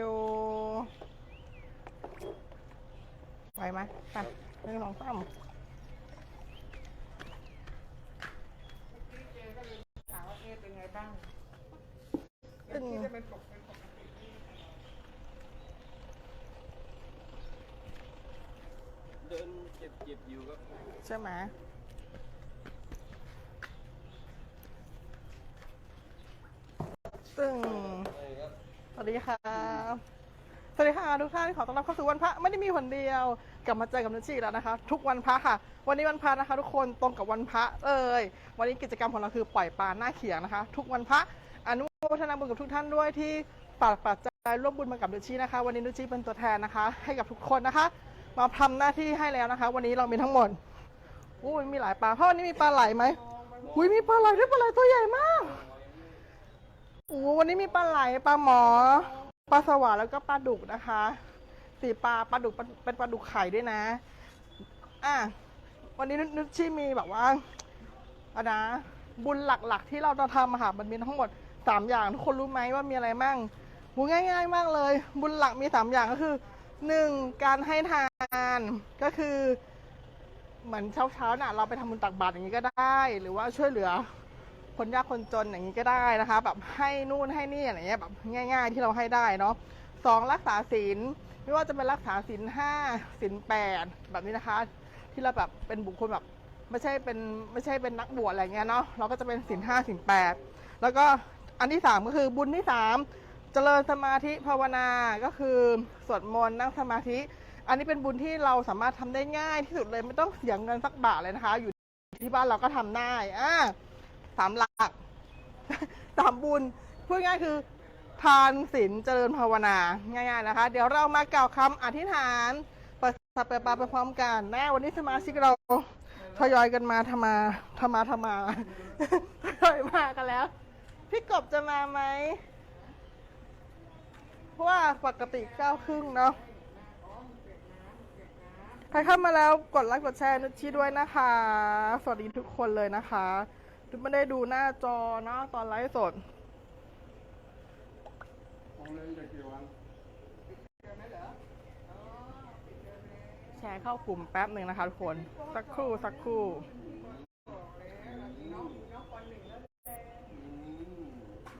อยู่ไปไหมไปหนึ่งสองสามถามว่าเอ๊ะเป็นไงบ้างตึงที่จะเป็นปกเป็นปกติเดินเจ็บเจ็บอยู่ครับใช่ไหมตึงใช่ครับสวัสดีค่ะ สวัสดีค่ะทุกท่านขอต้อนรับเข้าสู่วันพระไม่ได้มีวันเดียว กลับมาเจอกับนัชชีแล้วนะคะ ทุกวันพระค่ะ วันนี้วันพระนะคะ ทุกคนตรงกับวันพระเอ่ยวันนี้กิจกรรมของเราคือปล่อยปลาหน้าเขียงนะคะ ทุกวันพระอนุโมทนาบุญกับทุกท่านด้วยที่ฝากปัจจัยร่วมบุญมากับนุชชีนะคะ วันนี้นุชชีเป็นตัวแทนนะคะ ให้กับทุกคนนะคะ มาทำหน้าที่ให้แล้วนะคะ วันนี้เรามีทั้งหมดโอ้ยมีหลายปลาเพราะวันนี้มีปลาไหลไหมอุ้ยมีปลาไหลด้วยปลาไหลตัวใหญ่มากโอ้วันนี้มีปลาไหลปลาหมอ ปลาสวาแล้วก็ปลาดุกนะคะ สีปลาปลาดุกเป็นปลาดุกไข่ด้วยนะ อะวันนี้นุชชี่มีแบบว่าอะนะ บุญหลักๆ ที่เราจะทำค่ะมันมีทั้งหมดสามอย่างทุกคนรู้ไหมว่ามีอะไรมั่งหูง่าย ๆ มากเลย บุญหลักมีสามอย่างก็คือหนึ่งการให้ทานก็คือ เหมือนเช้าๆน่ะ เราไปทำบุญตักบาตรอย่างนี้ก็ได้ หรือว่าช่วยเหลือ คนยากคนจนอย่างนี้ก็ได้นะคะ แบบให้นู่นให้นี่อะไรเงี้ยแบบง่าย ๆ ที่เราให้ได้เนาะสองรักษาศีลไม่ว่าจะเป็นรักษาศีลห้าศีลแปดแบบนี้นะคะ ที่เราแบบเป็นบุคคลแบบไม่ใช่เป็นไม่ใช่เป็นนักบวชอะไรเงี้ยเนาะเราก็จะเป็นศีลห้าศีลแปดแล้วก็อันที่สามก็คือบุญที่สามเจริญสมาธิภาวนาก็คือสวดมนต์นั่งสมาธิ อันนี้เป็นบุญที่เราสามารถทำได้ง่ายที่สุดเลยไม่ต้องเสียเงินสักบาทเลยนะคะ อยู่ที่บ้านเราก็ทำได้อ่า สามหลัก สามบุญพูดง่ายคือ ทานศีลเจริญภาวนาง่ายๆนะคะ เดี๋ยวเรามากล่าวคำอธิษฐานปิดสับเปิดปาไปพร้อมกันแนะวันนี้สมาชิกเราทยอยกันมาทำมาทำมาทำมาทยอยมากันแล้ว พี่กบจะมาไหมเพราะว่าปกติเก้าครึ่งเนาะใครเข้ามาแล้วกดไลค์กดแชร์นุชชีด้วยนะคะ สวัสดีทุกคนเลยนะคะ ไม่ได้ดูหน้าจอเนาะตอนไลฟ์สดของเล่นจะกี่วันแชร์เข้ากลุ่มแป๊บหนึ่งนะคะทุกคน สักครู่สักครู่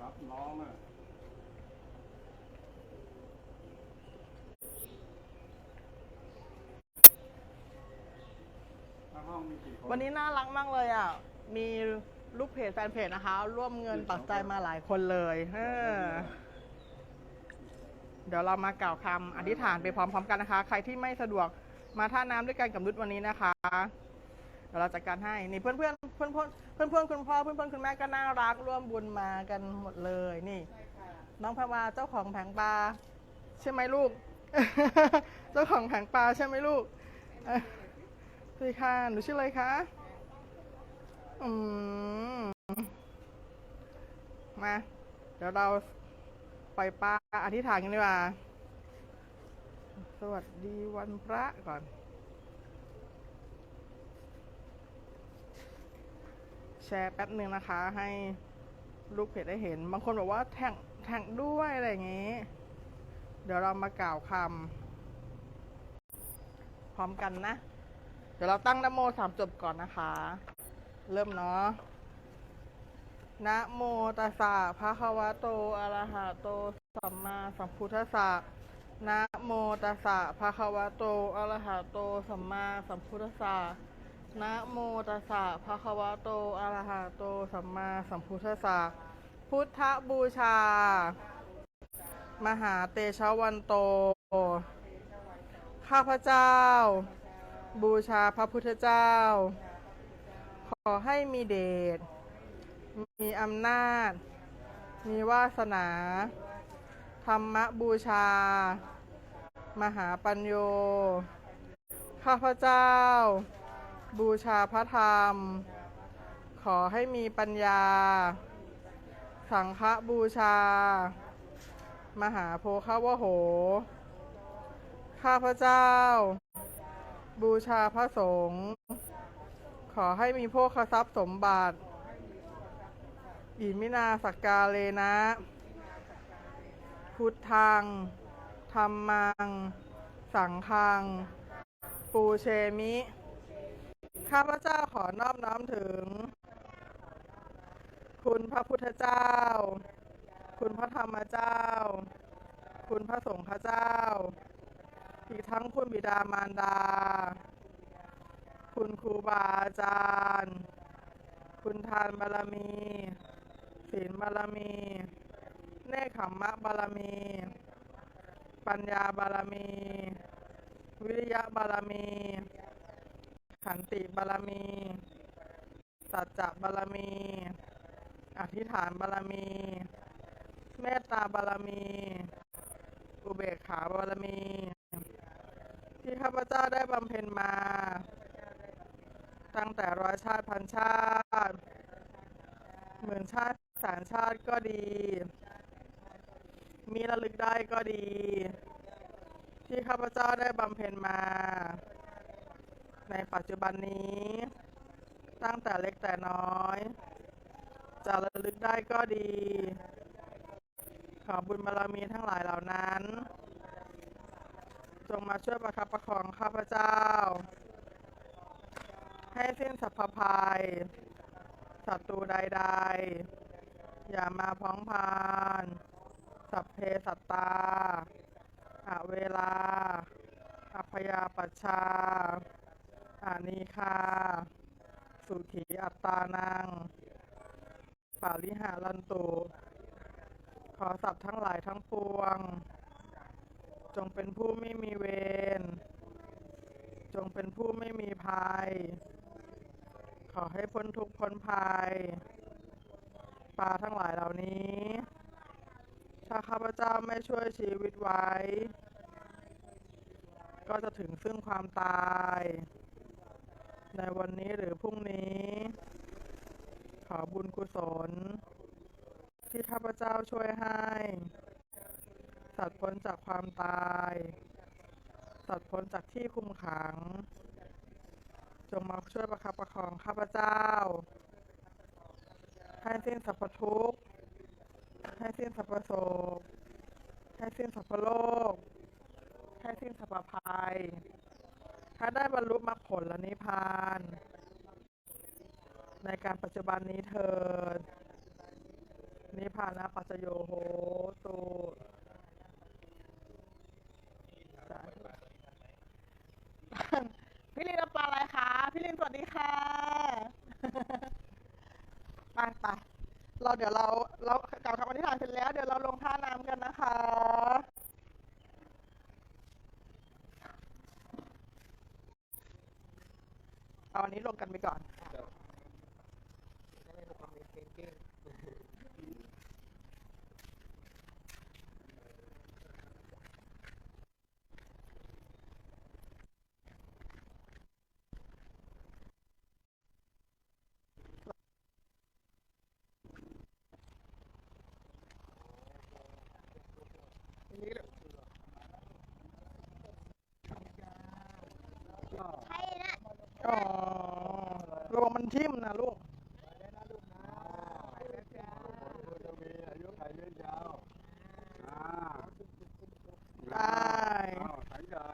รับน้องอะถ้าห้องมีกี่คนวันนี้น่ารักมากเลยอะ มี ลูกเพจแฟนเพจนะคะ ร่วมเงินปักใจมาหลายคนเลยเออเดี๋ยวเรามากล่าวคำอธิษฐานไปพร้อมๆกันนะคะ ใครที่ไม่สะดวกมาท่าน้ำด้วยกันกับนุชวันนี้นะคะเดี๋ยวเราจัดการให้นี่เพื่อนเพื่อนเพื่อนเพื่อนเพื่อนเพื่อนคุณพ่อเพื่อนเพื่อนคุณแม่ก็น่ารักร่วมบุญมากันหมดเลยนี่ น้องพาวาเจ้าของแผงปลาใช่ไหมลูก เจ้าของแผงปลาใช่ไหมลูกสวัสดีค่ะหนูชื่ออะไรคะ อืมมา เดี๋ยวเราปล่อยปลาอธิษฐานกันดีกว่า สวัสดีวันพระก่อนแชร์แป๊บหนึ่งนะคะ ให้ลูกเพจได้เห็น บางคนบอกว่าแท็กแท็กด้วยอะไรอย่างงี้ เดี๋ยวเรามากล่าวคำพร้อมกันนะ เดี๋ยวเราตั้งนโมสามจบก่อนนะคะ เริ่มเนาะนะโมตัสสะภะคะวะโตอะระหะโต สัมมาสัมพุทธัสสะนะโมตัสสะภะคะวะโตอะระหะโต สัมมาสัมพุทธัสสะนะโมตัสสะภะคะวะโตอะระหะโต สัมมาสัมพุทธัสสะพุทธบูชา มหาเตชะวันโต ข้าพเจ้า บูชาพระพุทธเจ้า ขอให้มีเดช มีอำนาจ มีวาสนา ธรรมบูชา มหาปัญโย ข้าพเจ้า บูชาพระธรรม ขอให้มีปัญญา สังฆบูชา มหาโพคาวโห ข้าพเจ้า บูชาพระสงฆ์ อให้มีโภคทรัพย์สมบัติอิมินาสักกาเลนะ พุทธังธรรมัง สังฆัง ปูเชมิ ข้าพเจ้าขอนอบน้อมถึง คุณพระพุทธเจ้า คุณพระธรรมเจ้า คุณพระสงฆ์เจ้า อีกทั้งคุณบิดามารดา คุณครูบาอาจารย์ คุณทานบารมี ศีลบารมี เนคขมมะบารมี ปัญญาบารมี วิริยะบารมี ขันติบารมี สัจจะบารมี อธิษฐานบารมี เมตตาบารมี อุเบกขาบารมี ที่ข้าพเจ้าได้บำเพ็ญมา ตั้งแต่ร้อยชาติ พันชาติหมื่นชาติแสนชาติก็ดี มีระลึกได้ก็ดี ที่ข้าพเจ้าได้บำเพ็ญมา ในปัจจุบันนี้ ตั้งแต่เล็กแต่น้อยจะระลึกได้ก็ดี ขอบุญบารมีทั้งหลายเหล่านั้น จงมาช่วยประคับประคองข้าพเจ้า ให้สิ้นสัพพภัยศัตรูใด ๆ อย่ามาพ้องพาน สัพเพสัตตาอเวลา อัพยาปัชชาอานีคา สุขีอัตตานังปาลิหารันตุ ขอสัตว์ทั้งหลายทั้งปวง จงเป็นผู้ไม่มีเวร จงเป็นผู้ไม่มีภัย ขอให้พ้นทุกข์พ้นภัยปลาทั้งหลายเหล่านี้ ถ้าข้าพเจ้าไม่ช่วยชีวิตไว้ ก็จะถึงซึ่งความตาย ในวันนี้หรือพรุ่งนี้ ขอบุญกุศล ที่ข้าพเจ้าช่วยให้ สัตว์พ้นจากความตาย สัตว์พ้นจากที่คุมขัง จงมาช่วยประคับประคองข้าพเจ้า ให้สิ้นสรรพทุกข์ให้สิ้นสรรพโศกให้สิ้นสรรพโลกให้สิ้นสรรพภัยถ้าได้บรรลุมรรคผลและนิพพาน ในการปัจจุบันนี้เถิดนิพพานะปัจจโยโหตุสาธุ พี่ลินเอาปลาอะไรคะ พี่ลิน สวัสดีค่ะไปไปเราเดี๋ยวเราเรากล่าวคำอธิษฐานเสร็จแล้วเดี๋ยวเราลงท่าน้ำกันนะคะเอาอันนี้ลงกันไปก่อน นี่เลยอ๋อระวังมันทิ่มนะลูก จะมีอายุขัยยืนยาวอ่า ได้ อ้าวขัยใหญ่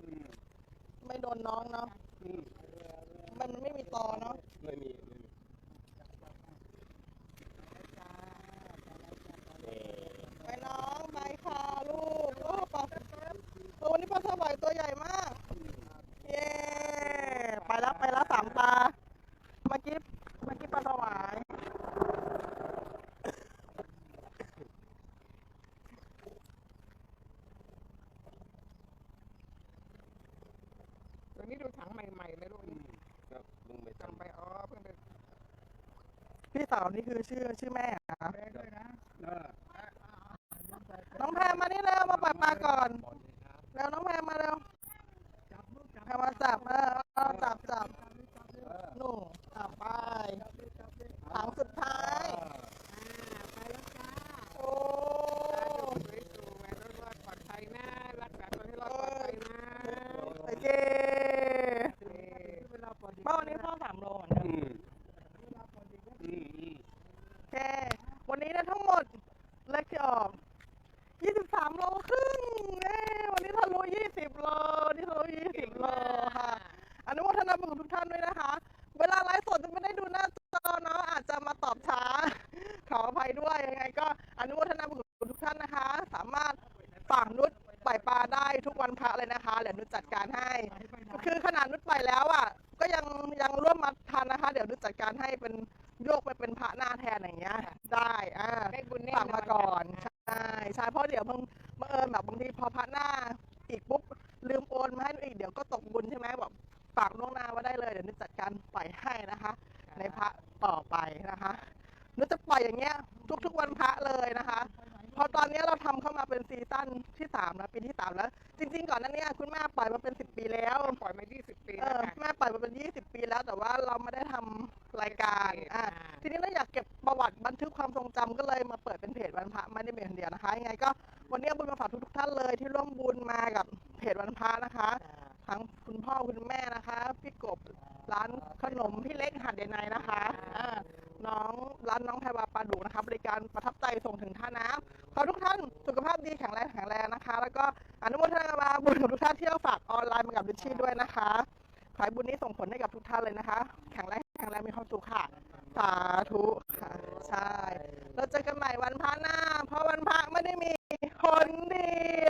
อืม ไม่โดนน้องเนาะ อืม มันไม่มีตอเนาะ ไม่มีไม่มี ไปน้องไปค่ะลูก โอ้ปลาโอ้วันนี้ปลา สวายตัวใหญ่มาก เย้ ไปแล้วไปแล้วสามตา เมื่อกี้เมื่อกี้ปลาสวายตรงนี้ดูถังใหม่ๆเลยลูกอืมครับลุงไม่ทำทำไปอ๋อเพิ่งไปพี่สาวนี่คือชื่อชื่อแม่เหรอแปลด้วยนะเออน้องแพรมานี่เร็วมาปล่อยปลาก่อน เร็วน้องแพรมาเร็วแพรมาจับเออเอาจับจับเออหนูอะไปถังสุดท้าย ก่อน ใช่ใช่เพราะเดี๋ยวเพิ่ง ภาพดีแข็งแรงแข็งแรงนะคะ แล้วก็อนุโมทนาบุญของทุกท่านที่ฝากออนไลน์มากับดิชี่ด้วยนะคะขอให้บุญนี้ส่งผลให้กับทุกท่านเลยนะคะ แข็งแรงแข็งแรงมีความสุขค่ะ สาธุค่ะ ใช่ เราจะกันใหม่วันพระหน้า เพราะวันพระไม่ได้มีคนเดีย